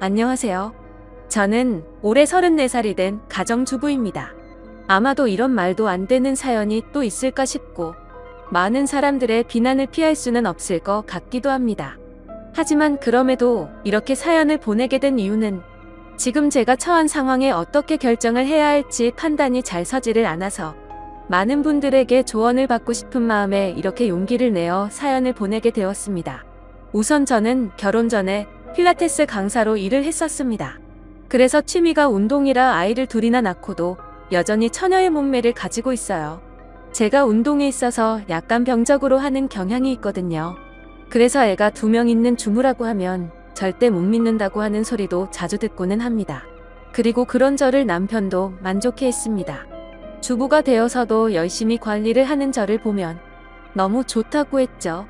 안녕하세요. 저는 올해 34살이 된 가정주부입니다. 아마도 이런 말도 안 되는 사연이 또 있을까 싶고 많은 사람들의 비난을 피할 수는 없을 것 같기도 합니다. 하지만 그럼에도 이렇게 사연을 보내게 된 이유는 지금 제가 처한 상황에 어떻게 결정을 해야 할지 판단이 잘 서지를 않아서 많은 분들에게 조언을 받고 싶은 마음에 이렇게 용기를 내어 사연을 보내게 되었습니다. 우선 저는 결혼 전에 필라테스 강사로 일을 했었습니다. 그래서 취미가 운동이라 아이를 둘이나 낳고도 여전히 처녀의 몸매를 가지고 있어요. 제가 운동에 있어서 약간 병적으로 하는 경향이 있거든요. 그래서 애가 두 명 있는 주부라고 하면 절대 못 믿는다고 하는 소리도 자주 듣고는 합니다. 그리고 그런 저를 남편도 만족해 했습니다. 주부가 되어서도 열심히 관리를 하는 저를 보면 너무 좋다고 했죠.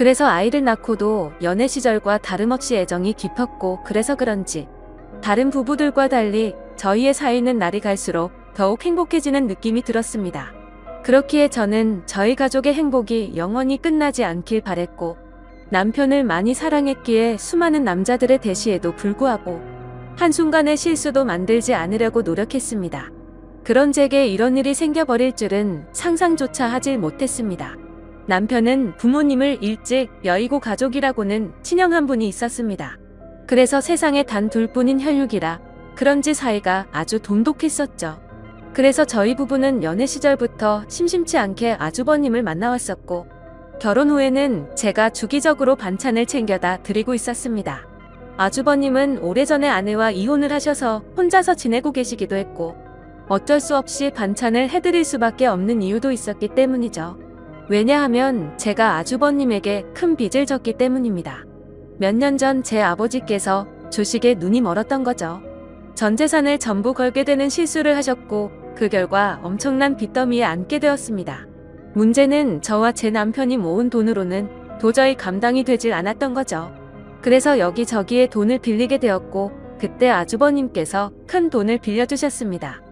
그래서 아이를 낳고도 연애 시절과 다름없이 애정이 깊었고 그래서 그런지 다른 부부들과 달리 저희의 사이는 날이 갈수록 더욱 행복해지는 느낌이 들었습니다. 그렇기에 저는 저희 가족의 행복이 영원히 끝나지 않길 바랬고 남편을 많이 사랑했기에 수많은 남자들의 대시에도 불구하고 한순간의 실수도 만들지 않으려고 노력했습니다. 그런 제게 이런 일이 생겨버릴 줄은 상상조차 하질 못했습니다. 남편은 부모님을 일찍 여의고 가족이라고는 친형 한 분이 있었습니다. 그래서 세상에 단 둘뿐인 혈육이라 그런지 사이가 아주 돈독했었죠. 그래서 저희 부부는 연애 시절부터 심심치 않게 아주버님을 만나왔었고 결혼 후에는 제가 주기적으로 반찬을 챙겨다 드리고 있었습니다. 아주버님은 오래전에 아내와 이혼을 하셔서 혼자서 지내고 계시기도 했고 어쩔 수 없이 반찬을 해드릴 수밖에 없는 이유도 있었기 때문이죠. 왜냐하면 제가 아주버님에게 큰 빚을 졌기 때문입니다. 몇 년 전 제 아버지께서 주식에 눈이 멀었던 거죠. 전 재산을 전부 걸게 되는 실수를 하셨고 그 결과 엄청난 빚더미에 앉게 되었습니다. 문제는 저와 제 남편이 모은 돈으로는 도저히 감당이 되질 않았던 거죠. 그래서 여기저기에 돈을 빌리게 되었고 그때 아주버님께서 큰 돈을 빌려주셨습니다.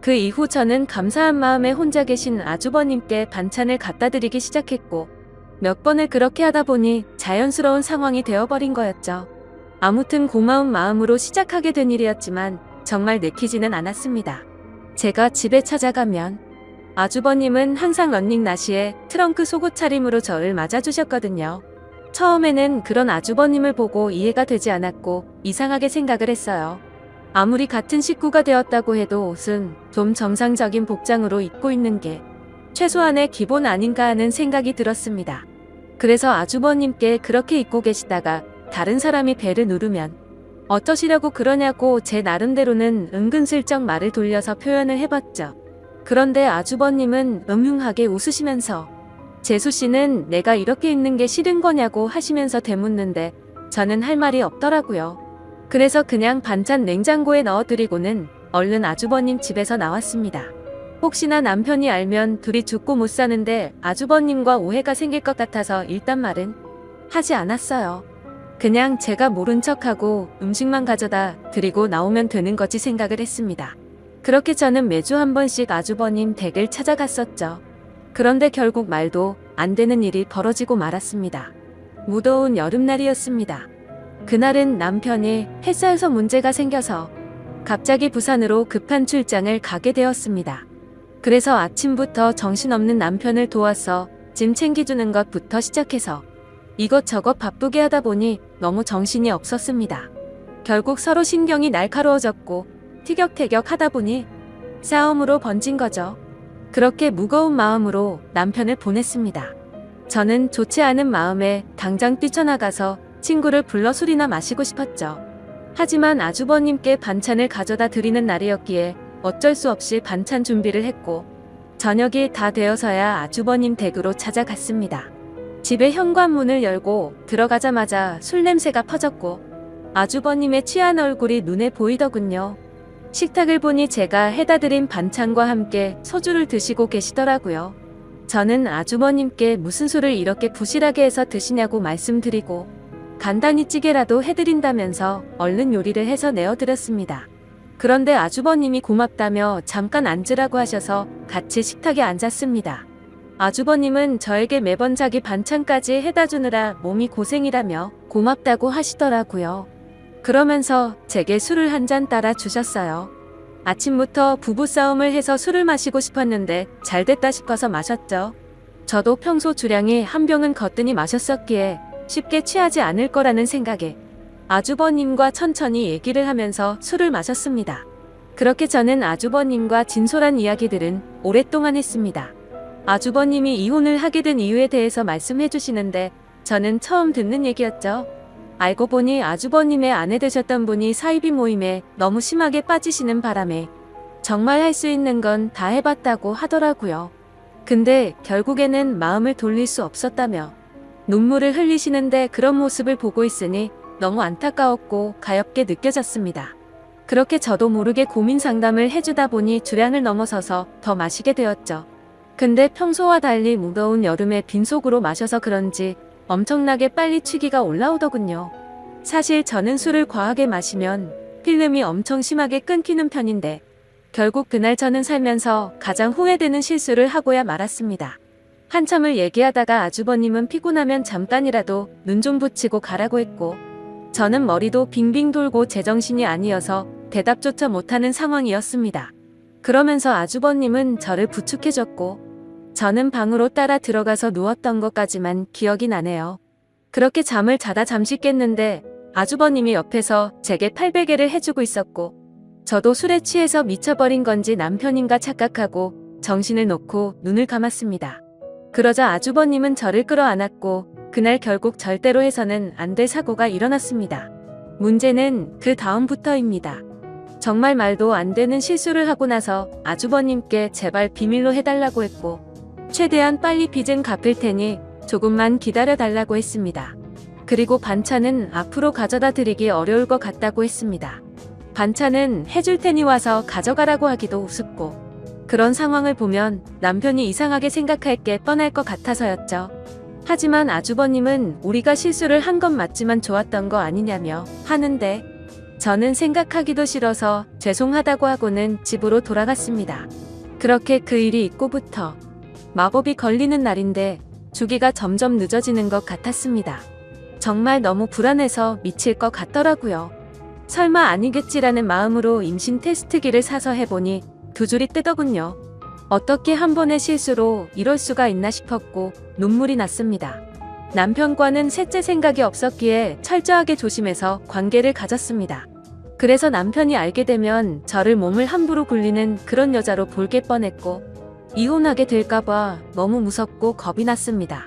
그 이후 저는 감사한 마음에 혼자 계신 아주버님께 반찬을 갖다 드리기 시작했고 몇 번을 그렇게 하다 보니 자연스러운 상황이 되어버린 거였죠. 아무튼 고마운 마음으로 시작하게 된 일이었지만 정말 내키지는 않았습니다. 제가 집에 찾아가면 아주버님은 항상 런닝 나시에 트렁크 속옷 차림으로 저를 맞아주셨거든요. 처음에는 그런 아주버님을 보고 이해가 되지 않았고 이상하게 생각을 했어요. 아무리 같은 식구가 되었다고 해도 옷은 좀 정상적인 복장으로 입고 있는 게 최소한의 기본 아닌가 하는 생각이 들었습니다. 그래서 아주버님께 그렇게 입고 계시다가 다른 사람이 배를 누르면 어떠시려고 그러냐고 제 나름대로는 은근슬쩍 말을 돌려서 표현을 해봤죠. 그런데 아주버님은 음흉하게 웃으시면서 재수 씨는 내가 이렇게 있는 게 싫은 거냐고 하시면서 되묻는데 저는 할 말이 없더라고요. 그래서 그냥 반찬 냉장고에 넣어드리고는 얼른 아주버님 집에서 나왔습니다. 혹시나 남편이 알면 둘이 죽고 못 사는데 아주버님과 오해가 생길 것 같아서 일단 말은 하지 않았어요. 그냥 제가 모른 척하고 음식만 가져다 드리고 나오면 되는 거지 생각을 했습니다. 그렇게 저는 매주 한 번씩 아주버님 댁을 찾아갔었죠. 그런데 결국 말도 안 되는 일이 벌어지고 말았습니다. 무더운 여름날이었습니다. 그날은 남편이 회사에서 문제가 생겨서 갑자기 부산으로 급한 출장을 가게 되었습니다. 그래서 아침부터 정신없는 남편을 도와서 짐 챙겨주는 것부터 시작해서 이것저것 바쁘게 하다 보니 너무 정신이 없었습니다. 결국 서로 신경이 날카로워졌고 티격태격 하다 보니 싸움으로 번진 거죠. 그렇게 무거운 마음으로 남편을 보냈습니다. 저는 좋지 않은 마음에 당장 뛰쳐나가서 친구를 불러 술이나 마시고 싶었죠. 하지만 아주버님께 반찬을 가져다 드리는 날이었기에 어쩔 수 없이 반찬 준비를 했고 저녁이 다 되어서야 아주버님 댁으로 찾아갔습니다. 집의 현관문을 열고 들어가자마자 술 냄새가 퍼졌고 아주버님의 취한 얼굴이 눈에 보이더군요. 식탁을 보니 제가 해다 드린 반찬과 함께 소주를 드시고 계시더라고요. 저는 아주버님께 무슨 술을 이렇게 부실하게 해서 드시냐고 말씀드리고 간단히 찌개라도 해드린다면서 얼른 요리를 해서 내어드렸습니다. 그런데 아주버님이 고맙다며 잠깐 앉으라고 하셔서 같이 식탁에 앉았습니다. 아주버님은 저에게 매번 자기 반찬까지 해다 주느라 몸이 고생이라며 고맙다고 하시더라고요. 그러면서 제게 술을 한 잔 따라 주셨어요. 아침부터 부부싸움을 해서 술을 마시고 싶었는데 잘 됐다 싶어서 마셨죠. 저도 평소 주량이 한 병은 거뜬히 마셨었기에 쉽게 취하지 않을 거라는 생각에 아주버님과 천천히 얘기를 하면서 술을 마셨습니다. 그렇게 저는 아주버님과 진솔한 이야기들은 오랫동안 했습니다. 아주버님이 이혼을 하게 된 이유에 대해서 말씀해 주시는데 저는 처음 듣는 얘기였죠. 알고 보니 아주버님의 아내 되셨던 분이 사이비 모임에 너무 심하게 빠지시는 바람에 정말 할 수 있는 건 다 해봤다고 하더라고요. 근데 결국에는 마음을 돌릴 수 없었다며 눈물을 흘리시는데 그런 모습을 보고 있으니 너무 안타까웠고 가엽게 느껴졌습니다. 그렇게 저도 모르게 고민 상담을 해주다 보니 주량을 넘어서서 더 마시게 되었죠. 근데 평소와 달리 무더운 여름에 빈속으로 마셔서 그런지 엄청나게 빨리 취기가 올라오더군요. 사실 저는 술을 과하게 마시면 필름이 엄청 심하게 끊기는 편인데 결국 그날 저는 살면서 가장 후회되는 실수를 하고야 말았습니다. 한참을 얘기하다가 아주버님은 피곤하면 잠깐이라도 눈 좀 붙이고 가라고 했고 저는 머리도 빙빙 돌고 제정신이 아니어서 대답조차 못하는 상황이었습니다. 그러면서 아주버님은 저를 부축해줬고 저는 방으로 따라 들어가서 누웠던 것까지만 기억이 나네요. 그렇게 잠을 자다 잠시 깼는데 아주버님이 옆에서 제게 팔베개를 해주고 있었고 저도 술에 취해서 미쳐버린 건지 남편인가 착각하고 정신을 놓고 눈을 감았습니다. 그러자 아주버님은 저를 끌어안았고 그날 결국 절대로 해서는 안 될 사고가 일어났습니다. 문제는 그 다음부터입니다. 정말 말도 안 되는 실수를 하고 나서 아주버님께 제발 비밀로 해달라고 했고 최대한 빨리 빚은 갚을 테니 조금만 기다려 달라고 했습니다. 그리고 반찬은 앞으로 가져다 드리기 어려울 것 같다고 했습니다. 반찬은 해줄 테니 와서 가져가라고 하기도 우습고 그런 상황을 보면 남편이 이상하게 생각할 게 뻔할 것 같아서였죠. 하지만 아주버님은 우리가 실수를 한 건 맞지만 좋았던 거 아니냐며 하는데 저는 생각하기도 싫어서 죄송하다고 하고는 집으로 돌아갔습니다. 그렇게 그 일이 있고부터 마법이 걸리는 날인데 주기가 점점 늦어지는 것 같았습니다. 정말 너무 불안해서 미칠 것 같더라고요. 설마 아니겠지라는 마음으로 임신 테스트기를 사서 해보니 두 줄이 뜨더군요. 어떻게 한 번의 실수로 이럴 수가 있나 싶었고 눈물이 났습니다. 남편과는 셋째 생각이 없었기에 철저하게 조심해서 관계를 가졌습니다. 그래서 남편이 알게 되면 저를 몸을 함부로 굴리는 그런 여자로 볼게 뻔했고 이혼하게 될까봐 너무 무섭고 겁이 났습니다.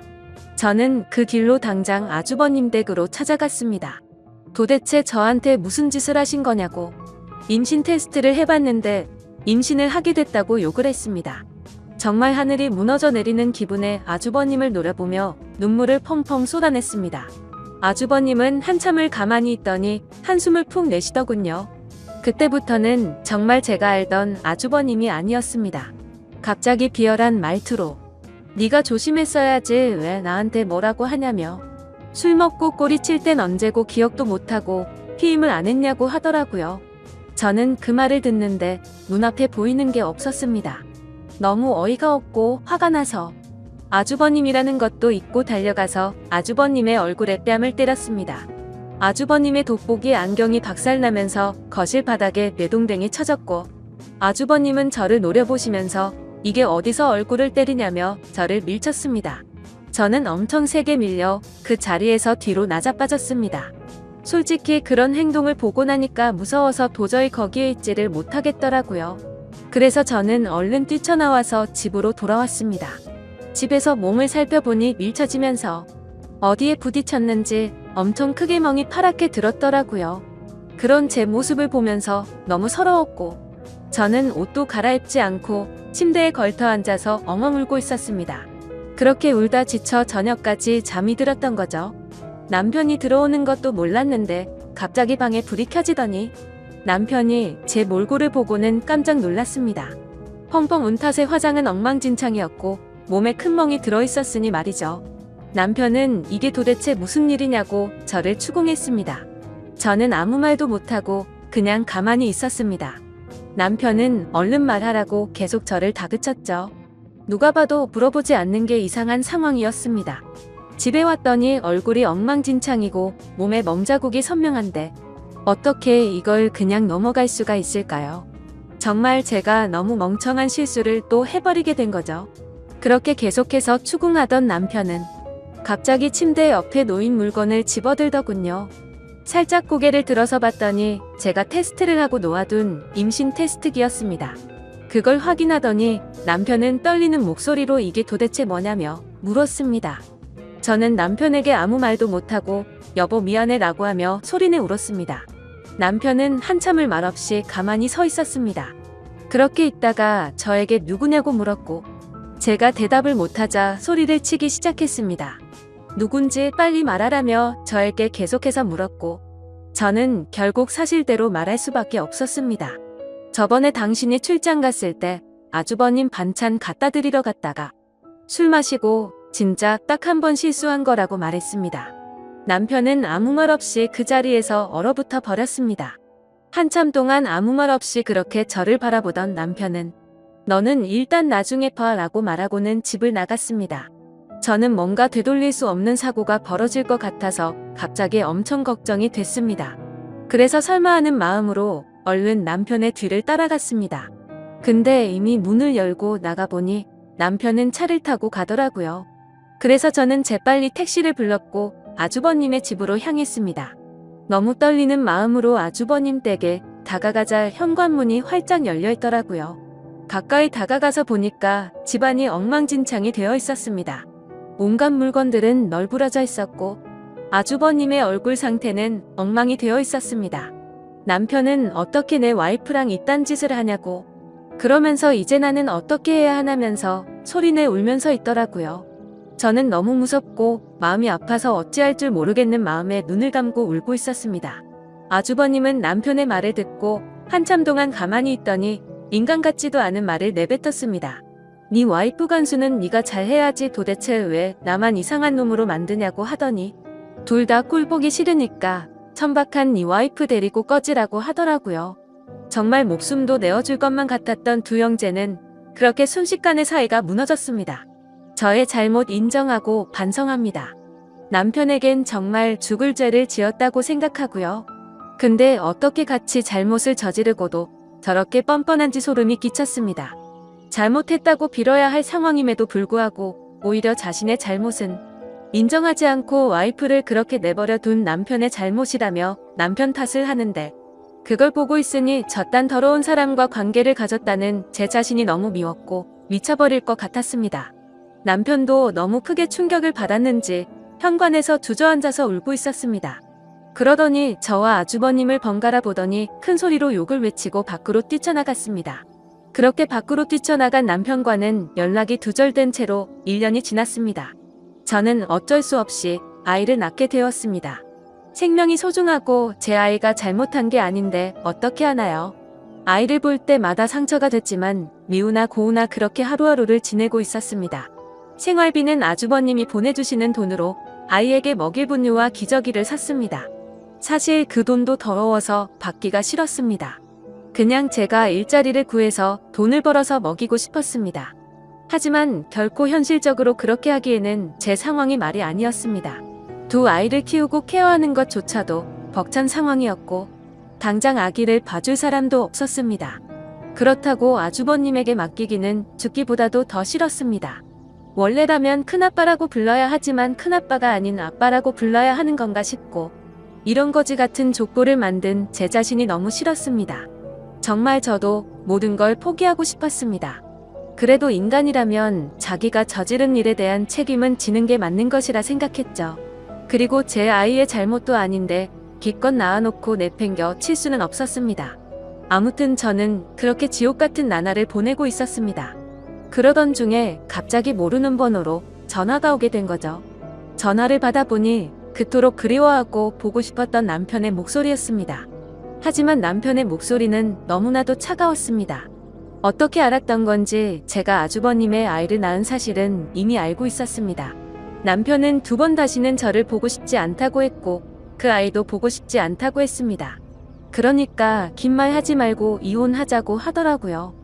저는 그 길로 당장 아주버님 댁으로 찾아갔습니다. 도대체 저한테 무슨 짓을 하신 거냐고 임신 테스트를 해봤는데 임신을 하게 됐다고 욕을 했습니다. 정말 하늘이 무너져 내리는 기분에 아주버님을 노려보며 눈물을 펑펑 쏟아냈습니다. 아주버님은 한참을 가만히 있더니 한숨을 푹 내쉬더군요. 그때부터는 정말 제가 알던 아주버님이 아니었습니다. 갑자기 비열한 말투로 네가 조심했어야지 왜 나한테 뭐라고 하냐며 술 먹고 꼬리 칠 땐 언제고 기억도 못하고 피임을 안 했냐고 하더라고요. 저는 그 말을 듣는데 눈앞에 보이는 게 없었습니다. 너무 어이가 없고 화가 나서 아주버님이라는 것도 잊고 달려가서 아주버님의 얼굴에 뺨을 때렸습니다. 아주버님의 돋보기 안경이 박살나면서 거실 바닥에 뇌동댕이 쳐졌고 아주버님은 저를 노려보시면서 이게 어디서 얼굴을 때리냐며 저를 밀쳤습니다. 저는 엄청 세게 밀려 그 자리에서 뒤로 나자빠졌습니다. 솔직히 그런 행동을 보고 나니까 무서워서 도저히 거기에 있지를 못하겠더라고요. 그래서 저는 얼른 뛰쳐나와서 집으로 돌아왔습니다. 집에서 몸을 살펴보니 밀쳐지면서 어디에 부딪혔는지 엄청 크게 멍이 파랗게 들었더라고요. 그런 제 모습을 보면서 너무 서러웠고 저는 옷도 갈아입지 않고 침대에 걸터 앉아서 엉엉 울고 있었습니다. 그렇게 울다 지쳐 저녁까지 잠이 들었던 거죠. 남편이 들어오는 것도 몰랐는데 갑자기 방에 불이 켜지더니 남편이 제 몰골을 보고는 깜짝 놀랐습니다. 펑펑 운 탓에 화장은 엉망진창이었고 몸에 큰 멍이 들어있었으니 말이죠. 남편은 이게 도대체 무슨 일이냐고 저를 추궁했습니다. 저는 아무 말도 못하고 그냥 가만히 있었습니다. 남편은 얼른 말하라고 계속 저를 다그쳤죠. 누가 봐도 물어보지 않는 게 이상한 상황이었습니다. 집에 왔더니 얼굴이 엉망진창이고 몸에 멍자국이 선명한데 어떻게 이걸 그냥 넘어갈 수가 있을까요? 정말 제가 너무 멍청한 실수를 또 해버리게 된 거죠. 그렇게 계속해서 추궁하던 남편은 갑자기 침대 옆에 놓인 물건을 집어들더군요. 살짝 고개를 들어서 봤더니 제가 테스트를 하고 놓아둔 임신 테스트기였습니다. 그걸 확인하더니 남편은 떨리는 목소리로 이게 도대체 뭐냐며 물었습니다. 저는 남편에게 아무 말도 못하고 여보 미안해 라고 하며 소리내 울었습니다. 남편은 한참을 말없이 가만히 서 있었습니다. 그렇게 있다가 저에게 누구냐고 물었고 제가 대답을 못하자 소리를 치기 시작했습니다. 누군지 빨리 말하라며 저에게 계속해서 물었고 저는 결국 사실대로 말할 수밖에 없었습니다. 저번에 당신이 출장 갔을 때 아주버님 반찬 갖다 드리러 갔다가 술 마시고 진짜 딱 한 번 실수한 거라고 말했습니다. 남편은 아무 말 없이 그 자리에서 얼어붙어 버렸습니다. 한참 동안 아무 말 없이 그렇게 저를 바라보던 남편은 너는 일단 나중에 봐 라고 말하고는 집을 나갔습니다. 저는 뭔가 되돌릴 수 없는 사고가 벌어질 것 같아서 갑자기 엄청 걱정이 됐습니다. 그래서 설마 하는 마음으로 얼른 남편의 뒤를 따라갔습니다. 근데 이미 문을 열고 나가보니 남편은 차를 타고 가더라고요. 그래서 저는 재빨리 택시를 불렀고 아주버님의 집으로 향했습니다. 너무 떨리는 마음으로 아주버님 댁에 다가가자 현관문이 활짝 열려 있더라고요. 가까이 다가가서 보니까 집안이 엉망진창이 되어 있었습니다. 온갖 물건들은 널브러져 있었고 아주버님의 얼굴 상태는 엉망이 되어 있었습니다. 남편은 어떻게 내 와이프랑 이딴 짓을 하냐고 그러면서 이제 나는 어떻게 해야 하냐면서 소리내 울면서 있더라고요. 저는 너무 무섭고 마음이 아파서 어찌할 줄 모르겠는 마음에 눈을 감고 울고 있었습니다. 아주버님은 남편의 말을 듣고 한참 동안 가만히 있더니 인간 같지도 않은 말을 내뱉었습니다. 네 와이프 간수는 네가 잘해야지 도대체 왜 나만 이상한 놈으로 만드냐고 하더니 둘 다 꼴 보기 싫으니까 천박한 네 와이프 데리고 꺼지라고 하더라고요. 정말 목숨도 내어줄 것만 같았던 두 형제는 그렇게 순식간에 사이가 무너졌습니다. 저의 잘못 인정하고 반성합니다. 남편에겐 정말 죽을 죄를 지었다고 생각하고요. 근데 어떻게 같이 잘못을 저지르고도 저렇게 뻔뻔한지 소름이 끼쳤습니다. 잘못했다고 빌어야 할 상황임에도 불구하고 오히려 자신의 잘못은 인정하지 않고 와이프를 그렇게 내버려 둔 남편의 잘못이라며 남편 탓을 하는데 그걸 보고 있으니 저딴 더러운 사람과 관계를 가졌다는 제 자신이 너무 미웠고 미쳐버릴 것 같았습니다. 남편도 너무 크게 충격을 받았는지 현관에서 주저앉아서 울고 있었습니다. 그러더니 저와 아주버님을 번갈아 보더니 큰 소리로 욕을 외치고 밖으로 뛰쳐나갔습니다. 그렇게 밖으로 뛰쳐나간 남편과는 연락이 두절된 채로 1년이 지났습니다. 저는 어쩔 수 없이 아이를 낳게 되었습니다. 생명이 소중하고 제 아이가 잘못한 게 아닌데 어떻게 하나요? 아이를 볼 때마다 상처가 됐지만 미우나 고우나 그렇게 하루하루를 지내고 있었습니다. 생활비는 아주버님이 보내주시는 돈으로 아이에게 먹일 분유와 기저귀를 샀습니다. 사실 그 돈도 더러워서 받기가 싫었습니다. 그냥 제가 일자리를 구해서 돈을 벌어서 먹이고 싶었습니다. 하지만 결코 현실적으로 그렇게 하기에는 제 상황이 말이 아니었습니다. 두 아이를 키우고 케어하는 것조차도 벅찬 상황이었고 당장 아기를 봐줄 사람도 없었습니다. 그렇다고 아주버님에게 맡기기는 죽기보다도 더 싫었습니다. 원래라면 큰아빠라고 불러야 하지만 큰아빠가 아닌 아빠라고 불러야 하는 건가 싶고 이런 거지 같은 족보를 만든 제 자신이 너무 싫었습니다. 정말 저도 모든 걸 포기하고 싶었습니다. 그래도 인간이라면 자기가 저지른 일에 대한 책임은 지는 게 맞는 것이라 생각했죠. 그리고 제 아이의 잘못도 아닌데 기껏 낳아놓고 내팽겨 칠 수는 없었습니다. 아무튼 저는 그렇게 지옥 같은 나날을 보내고 있었습니다. 그러던 중에 갑자기 모르는 번호로 전화가 오게 된 거죠. 전화를 받아보니 그토록 그리워하고 보고 싶었던 남편의 목소리였습니다. 하지만 남편의 목소리는 너무나도 차가웠습니다. 어떻게 알았던 건지 제가 아주버님의 아이를 낳은 사실은 이미 알고 있었습니다. 남편은 두 번 다시는 저를 보고 싶지 않다고 했고 그 아이도 보고 싶지 않다고 했습니다. 그러니까 긴 말 하지 말고 이혼하자고 하더라고요.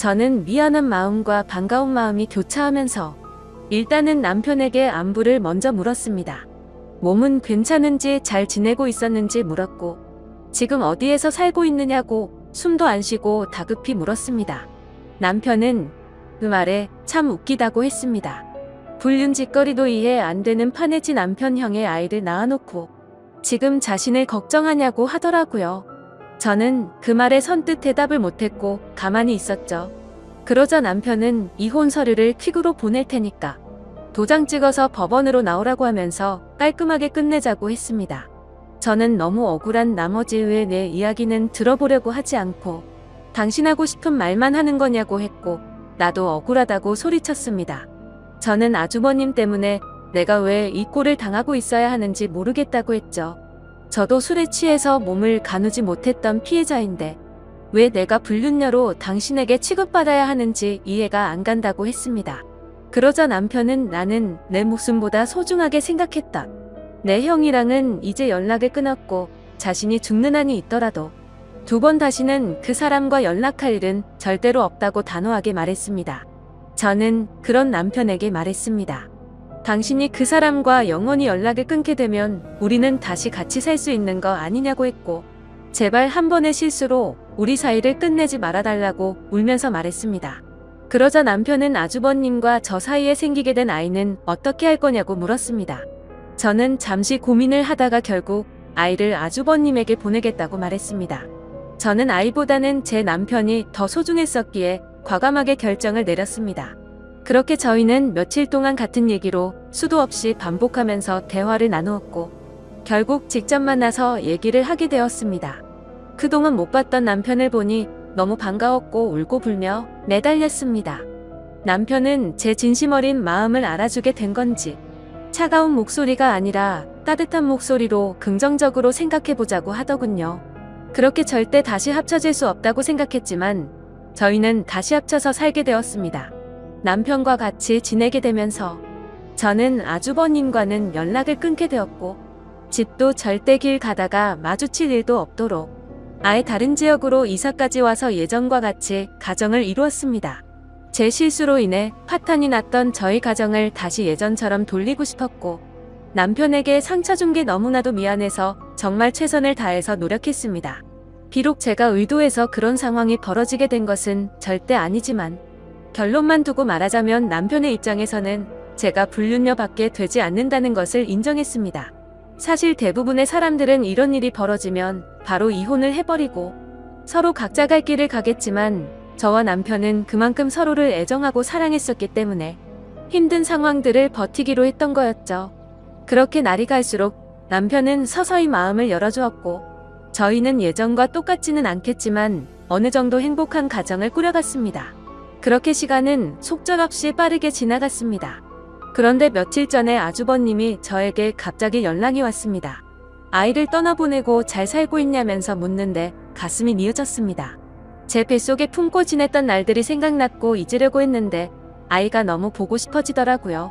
저는 미안한 마음과 반가운 마음이 교차하면서 일단은 남편에게 안부를 먼저 물었습니다. 몸은 괜찮은지 잘 지내고 있었는지 물었고 지금 어디에서 살고 있느냐고 숨도 안 쉬고 다급히 물었습니다. 남편은 그 말에 참 웃기다고 했습니다. 불륜 짓거리도 이해 안 되는 판해진 남편형의 아이를 낳아놓고 지금 자신을 걱정하냐고 하더라고요. 저는 그 말에 선뜻 대답을 못했고 가만히 있었죠. 그러자 남편은 이혼 서류를 퀵으로 보낼 테니까 도장 찍어서 법원으로 나오라고 하면서 깔끔하게 끝내자고 했습니다. 저는 너무 억울한 나머지 왜 내 이야기는 들어보려고 하지 않고 당신하고 싶은 말만 하는 거냐고 했고 나도 억울하다고 소리쳤습니다. 저는 아주버님 때문에 내가 왜 이 꼴을 당하고 있어야 하는지 모르겠다고 했죠. 저도 술에 취해서 몸을 가누지 못했던 피해자인데 왜 내가 불륜녀로 당신에게 취급받아야 하는지 이해가 안 간다고 했습니다. 그러자 남편은 나는 내 목숨보다 소중하게 생각했다. 내 형이랑은 이제 연락을 끊었고 자신이 죽는 한이 있더라도 두 번 다시는 그 사람과 연락할 일은 절대로 없다고 단호하게 말했습니다. 저는 그런 남편에게 말했습니다. 당신이 그 사람과 영원히 연락을 끊게 되면 우리는 다시 같이 살 수 있는 거 아니냐고 했고 제발 한 번의 실수로 우리 사이를 끝내지 말아달라고 울면서 말했습니다. 그러자 남편은 아주버님과 저 사이에 생기게 된 아이는 어떻게 할 거냐고 물었습니다. 저는 잠시 고민을 하다가 결국 아이를 아주버님에게 보내겠다고 말했습니다. 저는 아이보다는 제 남편이 더 소중했었기에 과감하게 결정을 내렸습니다. 그렇게 저희는 며칠 동안 같은 얘기로 수도 없이 반복하면서 대화를 나누었고 결국 직접 만나서 얘기를 하게 되었습니다. 그동안 못 봤던 남편을 보니 너무 반가웠고 울고 불며 매달렸습니다. 남편은 제 진심 어린 마음을 알아주게 된 건지 차가운 목소리가 아니라 따뜻한 목소리로 긍정적으로 생각해 보자고 하더군요. 그렇게 절대 다시 합쳐질 수 없다고 생각했지만 저희는 다시 합쳐서 살게 되었습니다. 남편과 같이 지내게 되면서 저는 아주버님과는 연락을 끊게 되었고 집도 절대 길 가다가 마주칠 일도 없도록 아예 다른 지역으로 이사까지 와서 예전과 같이 가정을 이루었습니다. 제 실수로 인해 파탄이 났던 저희 가정을 다시 예전처럼 돌리고 싶었고 남편에게 상처 준 게 너무나도 미안해서 정말 최선을 다해서 노력했습니다. 비록 제가 의도해서 그런 상황이 벌어지게 된 것은 절대 아니지만 결론만 두고 말하자면 남편의 입장에서는 제가 불륜녀밖에 되지 않는다는 것을 인정했습니다. 사실 대부분의 사람들은 이런 일이 벌어지면 바로 이혼을 해버리고 서로 각자 갈 길을 가겠지만 저와 남편은 그만큼 서로를 애정하고 사랑했었기 때문에 힘든 상황들을 버티기로 했던 거였죠. 그렇게 날이 갈수록 남편은 서서히 마음을 열어주었고 저희는 예전과 똑같지는 않겠지만 어느 정도 행복한 가정을 꾸려갔습니다. 그렇게 시간은 속절없이 빠르게 지나갔습니다. 그런데 며칠 전에 아주버님이 저에게 갑자기 연락이 왔습니다. 아이를 떠나보내고 잘 살고 있냐면서 묻는데 가슴이 미어졌습니다. 제 뱃속에 품고 지냈던 날들이 생각났고 잊으려고 했는데 아이가 너무 보고 싶어지더라고요.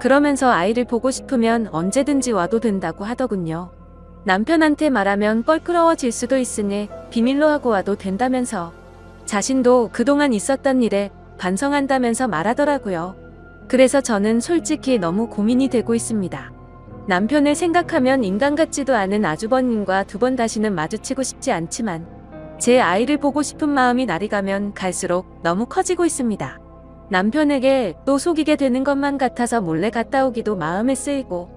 그러면서 아이를 보고 싶으면 언제든지 와도 된다고 하더군요. 남편한테 말하면 껄끄러워질 수도 있으니 비밀로 하고 와도 된다면서 자신도 그동안 있었던 일에 반성한다면서 말하더라고요. 그래서 저는 솔직히 너무 고민이 되고 있습니다. 남편을 생각하면 인간 같지도 않은 아주버님과 두 번 다시는 마주치고 싶지 않지만 제 아이를 보고 싶은 마음이 날이 가면 갈수록 너무 커지고 있습니다. 남편에게 또 속이게 되는 것만 같아서 몰래 갔다 오기도 마음에 쓰이고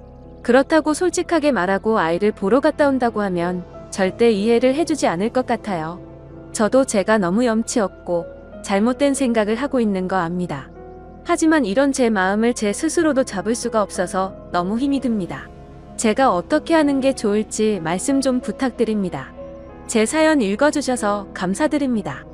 그렇다고 솔직하게 말하고 아이를 보러 갔다 온다고 하면 절대 이해를 해주지 않을 것 같아요. 저도 제가 너무 염치 없고 잘못된 생각을 하고 있는 거 압니다. 하지만 이런 제 마음을 제 스스로도 잡을 수가 없어서 너무 힘이 듭니다. 제가 어떻게 하는 게 좋을지 말씀 좀 부탁드립니다. 제 사연 읽어주셔서 감사드립니다.